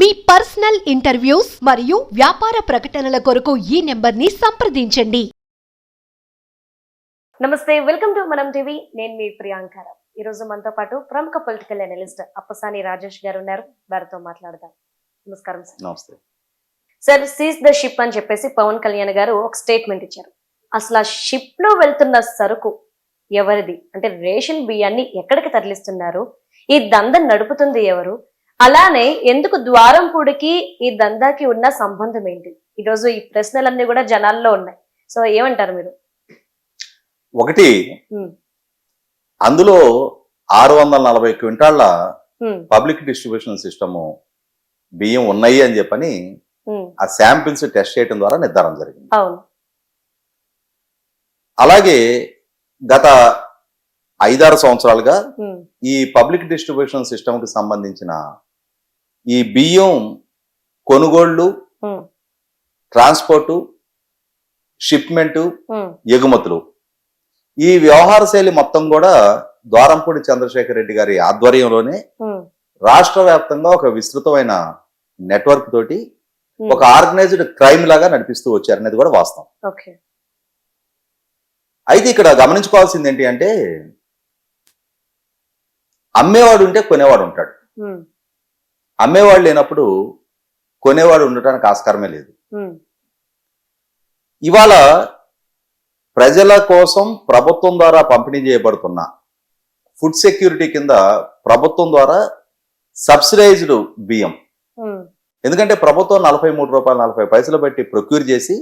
మీ personal interviews మరియు వ్యాపార ప్రకటనల కొరకు ఈ నెంబర్ని సంప్రదించండి. నమస్తే వెల్కమ్ టు మనం టీవీ. నేను మీ ప్రియాంకారావు ఈ రోజు మనతో పాటు ప్రముఖ పొలిటికల్ అనలిస్ట్ అప్పసాని రాజేష్ గారు ఉన్నారు. వారితో మాట్లాడదాం. నమస్కారం సార్. నమస్తే. సార్ సీజ్ ద షిప్ అని చెప్పేసి పవన్ కళ్యాణ్ గారు ఒక స్టేట్మెంట్ ఇచ్చారు. అసలు ఆ షిప్లో వెళ్తున్న సరుకు ఎవరిది? అంటే రేషన్ బియ్యాన్ని ఎక్కడికి తరలిస్తున్నారు? ఈ దంద నడుపుతుంది ఎవరు? అలానే ఎందుకు ద్వారంపూడికి ఈ దందాకి ఉన్న సంబంధం ఏంటి? ఈరోజు ఈ ప్రశ్నలన్నీ కూడా జనాల్లో ఉన్నాయి. సో ఏమంటారు మీరు? ఒకటి అందులో ఆరు వందల నలభై క్వింటాళ్ళ ఉమ్, పబ్లిక్ డిస్ట్రిబ్యూషన్ సిస్టము బియ్యం ఉన్నాయి అని చెప్పని ఆ శాంపిల్స్ టెస్ట్ చేయడం ద్వారా నిర్ధారణ జరిగింది. అవును. అలాగే గత ఐదారు సంవత్సరాలుగా ఈ పబ్లిక్ డిస్ట్రిబ్యూషన్ సిస్టమ్కి సంబంధించిన ఈ బియ్యం కొనుగోళ్ళు ట్రాన్స్పోర్టు షిప్మెంటు ఎగుమతులు. ఈ వ్యవహార శైలి మొత్తం కూడా ద్వారంపూడి చంద్రశేఖర్ రెడ్డి గారి ఆధ్వర్యంలోనే రాష్ట్ర వ్యాప్తంగా ఒక విస్తృతమైన నెట్వర్క్ తోటి. ఒక ఆర్గనైజ్డ్ క్రైమ్ లాగా నడిపిస్తూ వచ్చారనేది కూడా వాస్తవం. అయితే ఇక్కడ గమనించుకోవాల్సింది ఏంటి అంటే అమ్మేవాడు ఉంటే కొనేవాడు ఉంటాడు. అమ్మేవాడు లేనప్పుడు కొనేవాడు ఉండటానికి ఆస్కారమే లేదు. ఇవాళ ప్రజల కోసం ప్రభుత్వం ద్వారా పంపిణీ చేయబడుతున్న ఫుడ్ సెక్యూరిటీ కింద ప్రభుత్వం ద్వారా సబ్సిడైజ్డ్ బియ్యం. ఎందుకంటే ప్రభుత్వం నలభై మూడు రూపాయలు నలభై పైసలు పెట్టి ప్రొక్యూర్ చేసి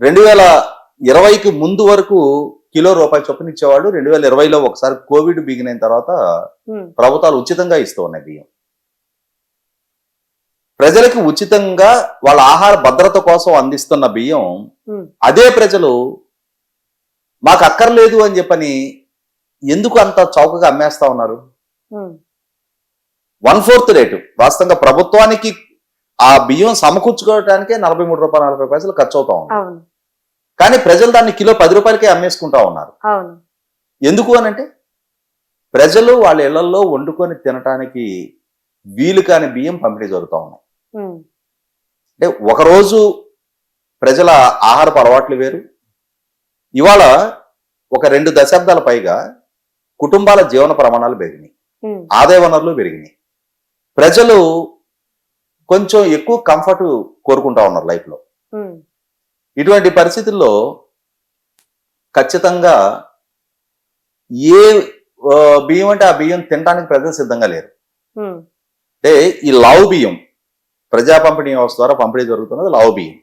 రెండు వేల ఇరవైకి ముందు వరకు కిలో రూపాయి చొప్పున ఇచ్చేవాళ్ళు. రెండు వేల ఇరవైలో ఒకసారి కోవిడ్ బిగిన్ అయిన తర్వాత ప్రభుత్వాలు ఉచితంగా ఇస్తూ ఉన్నాయి బియ్యం. ప్రజలకు ఉచితంగా వాళ్ళ ఆహార భద్రత కోసం అందిస్తున్న బియ్యం అదే ప్రజలు మాకు అక్కర్లేదు అని చెప్పని ఎందుకు అంత చౌకగా అమ్మేస్తా ఉన్నారు? One fourth rate. వాస్తవంగా ప్రభుత్వానికి ఆ బియ్యం సమకూర్చుకోవడానికే నలభై మూడు రూపాయలు నలభై పైసలు ఖర్చు అవుతా ఉంది అవును. కానీ ప్రజలు దాన్ని కిలో పది రూపాయలకే అమ్మేసుకుంటా ఉన్నారు. ఎందుకు అనంటే ప్రజలు వాళ్ళ ఇళ్ళలో వండుకొని తినటానికి వీలు కాని బియ్యం పంపిణీ జరుగుతూ ఉన్నాయి. అంటే ఒకరోజు ప్రజల ఆహారపు అలవాట్లు వేరు. ఇవాళ ఒక రెండు దశాబ్దాల పైగా కుటుంబాల జీవన ప్రమాణాలు పెరిగినాయి. ఉమ్, ఆదాయ వనరులు పెరిగినాయి. ప్రజలు కొంచెం ఎక్కువ కంఫర్ట్ కోరుకుంటా ఉన్నారు లైఫ్లో ఉమ్, ఇటువంటి పరిస్థితుల్లో ఖచ్చితంగా ఏ బియ్యం అంటే ఆ బియ్యం తినడానికి ప్రజలు సిద్ధంగా లేరు. అంటే ఈ లావు బియ్యం ప్రజా పంపిణీ వ్యవస్థ ద్వారా పంపిణీ జరుగుతున్నది లావు బియ్యం.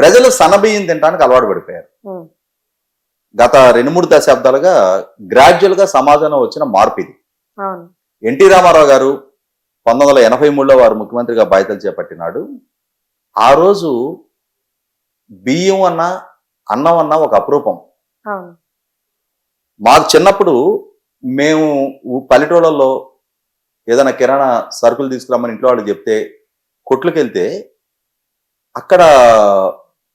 ప్రజలు సన్న బియ్యం తినడానికి అలవాటు పడిపోయారు. గత రెండు మూడు దశాబ్దాలుగా గ్రాడ్యువల్గా సమాజంలో వచ్చిన మార్పు ఇది. ఎన్టీ రామారావు గారు పంతొమ్మిది వందల ఎనభై మూడులో వారు ముఖ్యమంత్రిగా బాధ్యతలు చేపట్టినాడు. ఆ రోజు బియ్యం అన్న అన్నం అన్న ఒక అపురూపం. మాకు చిన్నప్పుడు మేము పల్లెటూళ్ళల్లో ఏదైనా కిరాణా సరుకులు తీసుకురామని ఇంట్లో వాళ్ళు చెప్తే కొట్లుకి వెళ్తే అక్కడ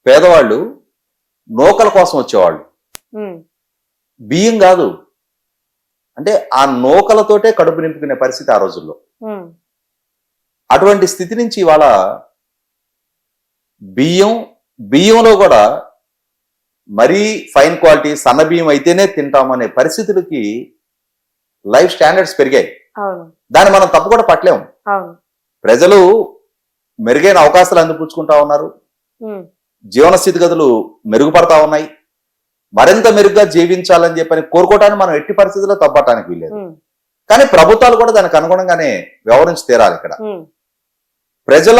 పేదవాళ్ళు నూకల కోసం వచ్చేవాళ్ళు. బియ్యం కాదు. అంటే ఆ నూకలతోటే కడుపు నింపుకునే పరిస్థితి ఆ రోజుల్లో. అటువంటి స్థితి నుంచి ఇవాళ బియ్యం బియ్యంలో కూడా మరీ ఫైన్ క్వాలిటీ సన్న బియ్యం అయితేనే తింటామనే పరిస్థితులకి లైఫ్ స్టాండర్డ్స్ పెరిగాయి. దాన్ని మనం తప్పు కూడా పట్టలేము ప్రజలు మెరుగైన అవకాశాలు అందిపుచ్చుకుంటా ఉన్నారు. జీవన స్థితిగతులు మెరుగుపడతా ఉన్నాయి. మరింత మెరుగ్గా జీవించాలని చెప్పని కోరుకోవటాన్ని మనం ఎట్టి పరిస్థితుల్లో తప్పటానికి వీల్లేదు. కానీ ప్రభుత్వాలు కూడా దానికి అనుగుణంగానే వ్యవహరించి తీరాలి ఇక్కడ. ప్రజల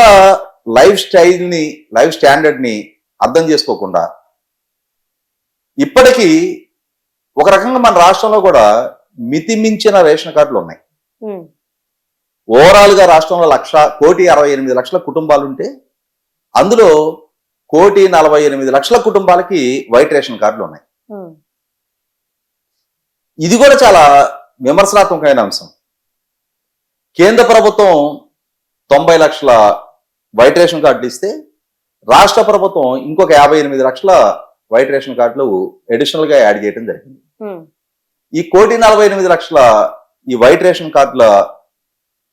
లైఫ్ స్టైల్ని లైఫ్ స్టాండర్డ్ని అర్థం చేసుకోకుండా ఇప్పటికీ ఒక రకంగా మన రాష్ట్రంలో కూడా మితిమించిన రేషన్ కార్డులు ఉన్నాయి. ఓవరాల్గా రాష్ట్రంలో లక్ష కోటి అరవై ఎనిమిది లక్షల కుటుంబాలు ఉంటే అందులో కోటి నలభై ఎనిమిది లక్షల కుటుంబాలకి వైట్ రేషన్ కార్డులు ఉన్నాయి. ఇది కూడా చాలా విమర్శనాత్మకమైన అంశం. కేంద్ర ప్రభుత్వం తొంభై లక్షల వైట్ రేషన్ కార్డులు ఇస్తే రాష్ట్ర ప్రభుత్వం ఇంకొక యాభై ఎనిమిది లక్షల వైట్ రేషన్ కార్డులు అడిషనల్గా యాడ్ చేయడం జరిగింది. ఈ కోటి నలభై ఎనిమిది లక్షల ఈ వైట్ రేషన్ కార్డుల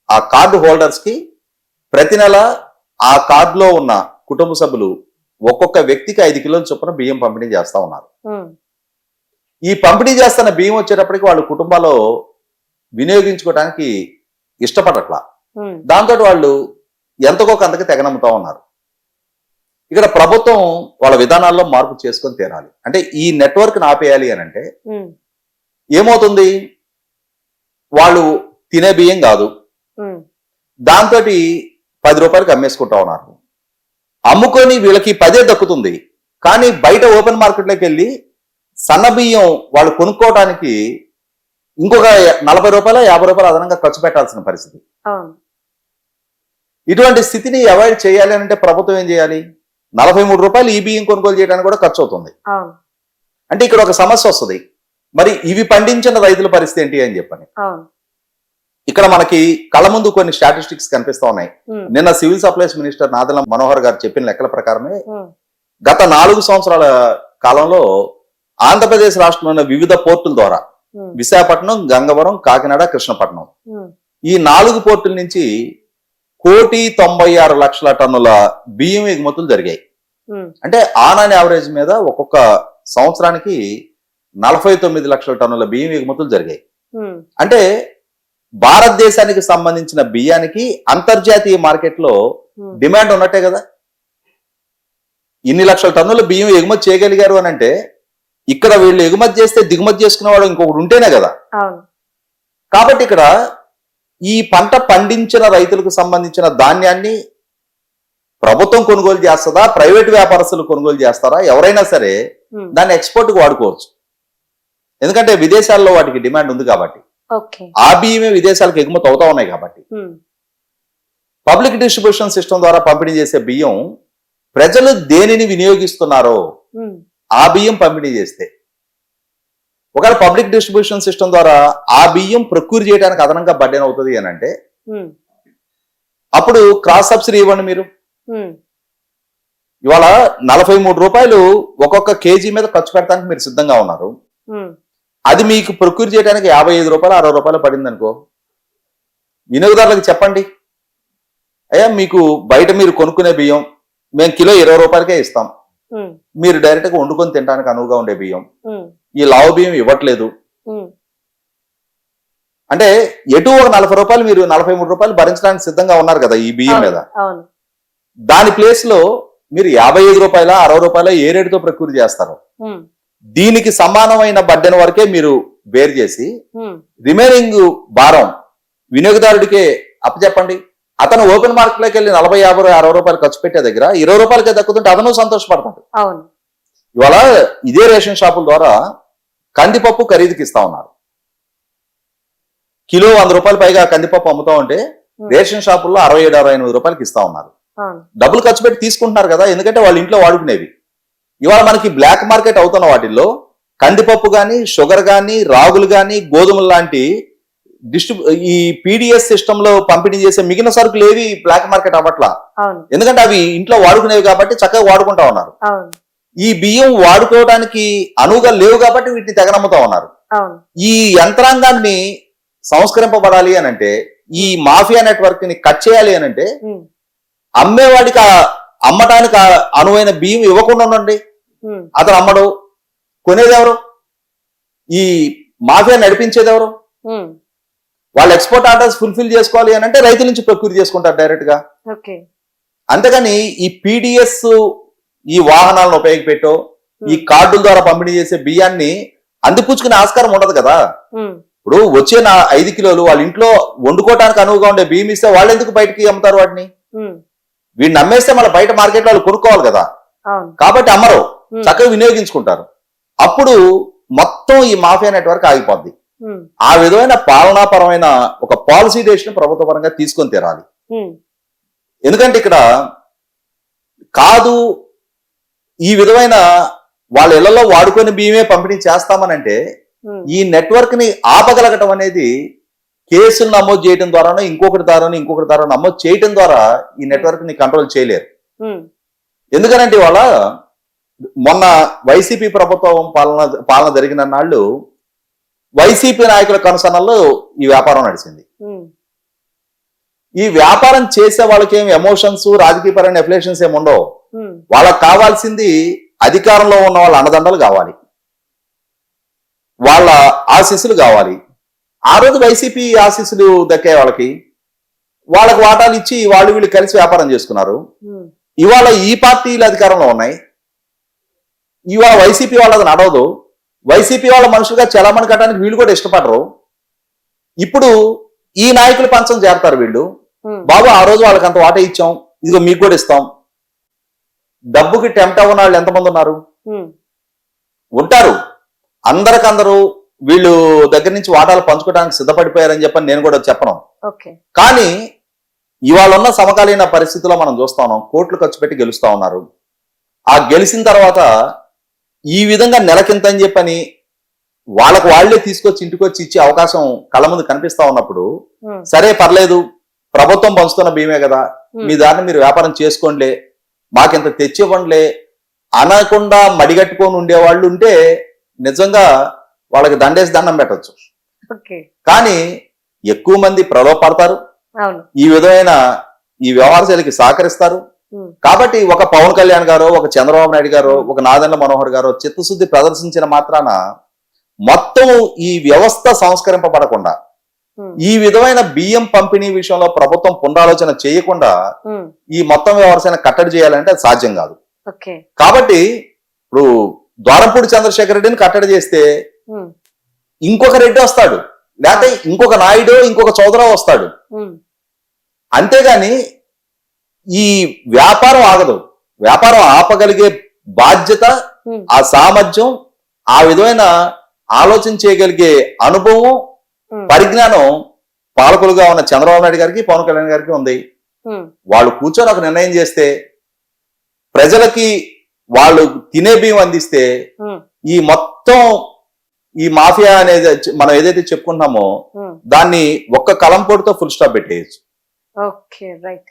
ఆ కార్డు హోల్డర్స్కి ప్రతి నెల ఆ కార్డులో ఉన్న కుటుంబ సభ్యులు ఒక్కొక్క వ్యక్తికి ఐదు కిలోల చొప్పున బియ్యం పంపిణీ చేస్తా ఉన్నారు. ఈ పంపిణీ చేస్తున్న బియ్యం వచ్చేటప్పటికి వాళ్ళ కుటుంబాల్లో వినియోగించుకోవడానికి ఇష్టపడట్లా. దాంతో వాళ్ళు ఎంతకో అంతకి తెగనమ్ముతా ఉన్నారు. ఇక్కడ ప్రభుత్వం వాళ్ళ విధానాల్లో మార్పు చేసుకొని తీరాలి. అంటే ఈ నెట్వర్క్ ఆపేయాలి అని అంటే ఏమవుతుంది? వాళ్ళు తినే బియ్యం కాదు. దాంతో పది రూపాయలకి అమ్మేసుకుంటా ఉన్నారు. అమ్ముకొని వీళ్ళకి పదే దక్కుతుంది. కానీ బయట ఓపెన్ మార్కెట్లోకి వెళ్ళి సన్న బియ్యం వాళ్ళు కొనుక్కోవడానికి ఇంకొక నలభై రూపాయలు యాభై రూపాయలు అదనంగా ఖర్చు పెట్టాల్సిన పరిస్థితి. ఇటువంటి స్థితిని అవాయిడ్ చేయాలి అంటే ప్రభుత్వం ఏం చేయాలి? నలభై మూడు రూపాయలు ఈ బియ్యం కొనుగోలు చేయడానికి కూడా ఖర్చు అవుతుంది. అంటే ఇక్కడ ఒక సమస్య వస్తుంది. మరి ఇవి పండించిన రైతుల పరిస్థితి ఏంటి అని చెప్పని. ఇక్కడ మనకి కళ్ళ ముందు కొన్ని స్టాటిస్టిక్స్ కనిపిస్తా ఉన్నాయి. నిన్న civil supplies minister Nadendla Manohar గారు చెప్పిన లెక్కల ప్రకారమే గత నాలుగు సంవత్సరాల కాలంలో ఆంధ్రప్రదేశ్ రాష్ట్రంలోని వివిధ పోర్టుల ద్వారా విశాఖపట్నం గంగవరం కాకినాడ కృష్ణపట్నం ఈ నాలుగు పోర్టుల నుంచి కోటి తొంభై ఆరు లక్షల టన్నుల బియ్యం ఎగుమతులు జరిగాయి. అంటే ఆన్ అండ్ యావరేజ్ మీద ఒక్కొక్క సంవత్సరానికి నలభై తొమ్మిది లక్షల టన్నుల బియ్యం ఎగుమతులు జరిగాయి. అంటే భారతదేశానికి సంబంధించిన బియ్యానికి అంతర్జాతీయ మార్కెట్లో డిమాండ్ ఉన్నట్టే కదా? ఇన్ని లక్షల టన్నుల బియ్యం ఎగుమతి చేయగలిగారు అని అంటే ఇక్కడ వీళ్ళు ఎగుమతి చేస్తే దిగుమతి చేసుకునేవాడు ఇంకొకటి ఉంటేనే కదా? కాబట్టి ఇక్కడ ఈ పంట పండించిన రైతులకు సంబంధించిన ధాన్యాన్ని ప్రభుత్వం కొనుగోలు చేస్తుందా? ప్రైవేట్ వ్యాపారస్తులు కొనుగోలు చేస్తారా? ఎవరైనా సరే దాన్ని ఎక్స్పోర్ట్కి వాడుకోవచ్చు. ఎందుకంటే విదేశాల్లో వాటికి డిమాండ్ ఉంది కాబట్టి. ఆ బియ్యమే విదేశాలకు ఎగుమతి అవుతా ఉన్నాయి కాబట్టి. పబ్లిక్ డిస్ట్రిబ్యూషన్ సిస్టమ్ ద్వారా పంపిణీ చేసే బియ్యం ప్రజలు దేనిని వినియోగిస్తున్నారో ఆ బియ్యం పంపిణీ చేస్తే. ఒకవేళ పబ్లిక్ డిస్ట్రిబ్యూషన్ సిస్టమ్ ద్వారా ఆ బియ్యం ప్రొక్యూర్ చేయడానికి అదనంగా బడ్డెన్ అవుతుంది అని అంటే అప్పుడు క్రాస్ సబ్సిడీ ఇవ్వండి మీరు. ఇవాళ నలభై మూడు రూపాయలు ఒక్కొక్క కేజీ మీద ఖర్చు పెట్టడానికి మీరు సిద్ధంగా ఉన్నారు. అది మీకు ప్రొక్యూర్ చేయడానికి యాభై ఐదు రూపాయలు అరవై రూపాయలు పడింది అనుకో వినియోగదారులకు చెప్పండి. అయ్యా మీకు బయట మీరు కొనుక్కునే బియ్యం మేము కిలో ఇరవై రూపాయలకే ఇస్తాం. మీరు డైరెక్ట్గా వండుకొని తినడానికి అనువుగా ఉండే బియ్యం. ఈ లావు బియ్యం ఇవ్వట్లేదు. అంటే ఎటు ఒక నలభై రూపాయలు మీరు నలభై మూడు రూపాయలు భరించడానికి సిద్ధంగా ఉన్నారు కదా ఈ బియ్యం మీద. దాని ప్లేస్లో మీరు యాభై ఐదు రూపాయల అరవై రూపాయల ఏ రేటుతో ప్రక్యూర్ చేస్తారు? దీనికి సమానమైన బడ్డెన్ వరకే మీరు బేర్ చేసి రిమైనింగ్ భారం వినియోగదారుడికే అప్పచెప్పండి. అతను ఓపెన్ మార్కెట్లోకి వెళ్ళి నలభై యాభై అరవై రూపాయలు ఖర్చు పెట్టే దగ్గర ఇరవై రూపాయలకే దక్కుతుంటే అతను సంతోషపడతాడు. ఇవాళ ఇదే రేషన్ షాపుల ద్వారా కందిపప్పు ఖరీదుకి ఇస్తా ఉన్నారు. కిలో వంద రూపాయలు పైగా కందిపప్పు అమ్ముతా ఉంటే రేషన్ షాపుల్లో అరవై ఏడు అరవై ఎనిమిది రూపాయలకి ఇస్తా ఉన్నారు. డబ్బులు ఖర్చు పెట్టి తీసుకుంటున్నారు కదా ఎందుకంటే వాళ్ళ ఇంట్లో వాడుకునేవి. ఇవాళ మనకి బ్లాక్ మార్కెట్ అవుతున్న వాటిల్లో కందిపప్పు కానీ షుగర్ కానీ రాగులు కానీ గోధుమలు లాంటి డిస్ట్రిబ్ ఈ పీడిఎస్ సిస్టమ్లో పంపిణీ చేసే మిగిలిన సరుకులు ఏవి బ్లాక్ మార్కెట్ అవ్వట్లా? ఎందుకంటే అవి ఇంట్లో వాడుకునేవి కాబట్టి చక్కగా వాడుకుంటా ఉన్నారు. ఈ బియ్యం వాడుకోవడానికి అనువుగా లేవు కాబట్టి వీటిని తెగనమ్ముతా ఉన్నారు. ఈ యంత్రాంగాన్ని సంస్కరింపబడాలి అని అంటే ఈ మాఫియా నెట్వర్క్ని కట్ చేయాలి అని అంటే అమ్మేవాడికి అమ్మటానికి అనువైన బియ్యం ఇవ్వకుండా ఉండండి. అతను అమ్మడు. కొనేది ఎవరు? ఈ మాఫియా నడిపించేది ఎవరు? ఉమ్, వాళ్ళ ఎక్స్పోర్ట్ ఆర్డర్స్ ఫుల్ఫిల్ చేసుకోవాలి అని అంటే రైతుల నుంచి ప్రొక్యూర్ చేసుకుంటారు డైరెక్ట్గా. ఓకే. అంతేగాని ఈ పీడిఎస్ ఈ వాహనాలను ఉపయోగపెట్టో ఈ కార్డుల ద్వారా పంపిణీ చేసే బియ్యాన్ని అందిపుచ్చుకునే ఆస్కారం ఉండదు కదా. ఇప్పుడు వచ్చే నా ఐదు కిలోలు వాళ్ళ ఇంట్లో వండుకోవడానికి అనువుగా ఉండే బియ్యం ఇస్తే వాళ్ళు ఎందుకు బయటికి అమ్ముతారు వాటిని? వీడిని అమ్మేస్తే మళ్ళీ బయట మార్కెట్ వాళ్ళు కొనుక్కోవాలి కదా. కాబట్టి అమ్మరు. చక్కగా వినియోగించుకుంటారు. అప్పుడు మొత్తం ఈ మాఫియా నెట్వర్క్ ఆగిపోద్ది. ఆ విధమైన పాలనాపరమైన ఒక పాలసీ డెసిషన్ ప్రభుత్వ పరంగా తీసుకొని తీరాలి. ఎందుకంటే ఇక్కడ కాదు ఈ విధమైన వాళ్ళ ఇళ్ళలో వాడుకొని బియ్యమే పంపిణీ చేస్తామనంటే ఈ నెట్వర్క్ని ఆపగలగటం అనేది కేసులు నమోదు చేయడం ద్వారానో ఇంకొకటి ద్వారానో ఇంకొకటి ద్వారా నమోదు చేయడం ద్వారా ఈ నెట్వర్క్ని కంట్రోల్ చేయలేరు. ఎందుకనంటే ఇవాళ మొన్న వైసీపీ ప్రభుత్వం పాలన పాలన జరిగిన నాళ్ళు వైసీపీ నాయకుల కనుసనల్లో ఈ వ్యాపారం నడిచింది. ఈ వ్యాపారం చేసే వాళ్ళకి ఏం ఎమోషన్స్ రాజకీయపరమైన ఎఫ్లేషన్స్ ఏమి ఉండవు. వాళ్ళకి కావాల్సింది అధికారంలో ఉన్న వాళ్ళ అన్నదండలు కావాలి. వాళ్ళ ఆశీస్సులు కావాలి. ఆ రోజు వైసీపీ ఆశీస్సులు దక్కే వాళ్ళకి. వాళ్ళకి వాటాలు ఇచ్చి వాళ్ళు వీళ్ళు కలిసి వ్యాపారం చేసుకున్నారు. ఇవాళ ఈ పార్టీలు అధికారంలో ఉన్నాయి. ఇవాళ వైసీపీ వాళ్ళది నడవదు. వైసీపీ వాళ్ళ మనుషులుగా చలామణి కట్టడానికి వీళ్ళు కూడా ఇష్టపడరు. ఇప్పుడు ఈ నాయకులు పంచం చేరతారు వీళ్ళు. బాబు ఆ రోజు వాళ్ళకి అంత వాటా ఇచ్చాం. ఇదిగో మీకు కూడా ఇస్తాం. డబ్బుకి టెంప్ట్ అవ్వని వాళ్ళు ఎంతమంది ఉన్నారు? ఉంటారు. అందరికందరూ వీళ్ళు దగ్గర నుంచి వాటాలు పంచుకోవడానికి సిద్ధపడిపోయారని చెప్పని నేను కూడా చెప్పను. కానీ ఇవాళ ఉన్న సమకాలీన పరిస్థితుల్లో మనం చూస్తా ఉన్నాం. కోట్లు ఖర్చు పెట్టి గెలుస్తా ఉన్నారు. ఆ గెలిచిన తర్వాత ఈ విధంగా నెలకింత అని చెప్పని వాళ్ళకు వాళ్ళే తీసుకొచ్చి ఇంటికి వచ్చి ఇచ్చే అవకాశం కళ్ళ ముందు కనిపిస్తా ఉన్నప్పుడు సరే పర్లేదు ప్రభుత్వం పంచుతున్న భీమే కదా మీ దారిని మీరు వ్యాపారం చేసుకోండిలే మాకింత తెచ్చివ్వండిలే అనకుండా మడిగట్టుకొని ఉండేవాళ్ళు ఉంటే నిజంగా వాళ్ళకి దండేసి దండం పెట్టొచ్చు. కానీ ఎక్కువ మంది ప్రలోభపడతారు. ఈ విధమైన ఈ వ్యవహారశైలికి సహకరిస్తారు. కాబట్టి ఒక పవన్ కళ్యాణ్ గారు ఒక చంద్రబాబు నాయుడు గారు ఒక నాదెండ్ల మనోహర్ గారు చిత్తశుద్ధి ప్రదర్శించిన మాత్రాన మొత్తం ఈ వ్యవస్థ సంస్కరింపబడకుండా ఉమ్, ఈ విధమైన బియ్యం పంపిణీ విషయంలో ప్రభుత్వం పునరాలోచన చేయకుండా ఉమ్, ఈ మొత్తం వ్యవసాయం కట్టడి చేయాలంటే అది సాధ్యం కాదు. కాబట్టి ఇప్పుడు ద్వారంపూడి చంద్రశేఖర్ రెడ్డిని కట్టడి చేస్తే ఇంకొక రెడ్డి వస్తాడు. లేకపోతే ఇంకొక నాయుడు ఇంకొక చౌదరా వస్తాడు. అంతేగాని ఈ వ్యాపారం ఆగదు. వ్యాపారం ఆపగలిగే బాధ్యత ఆ సామర్థ్యం ఆ విధమైన ఆలోచన చేయగలిగే అనుభవం పరిజ్ఞానం పాలకులుగా ఉన్న చంద్రబాబు నాయుడు గారికి పవన్ కళ్యాణ్ గారికి ఉంది. వాళ్ళు కూర్చొని ఒక నిర్ణయం చేస్తే ప్రజలకి వాళ్ళు తినే బియ్యం అందిస్తే ఈ మొత్తం ఈ మాఫియా అనేది మనం ఏదైతే చెప్పుకుంటున్నామో. దాన్ని ఒక్క కలంపోటుతో ఫుల్ స్టాప్ పెట్టేయచ్చు. Okay right.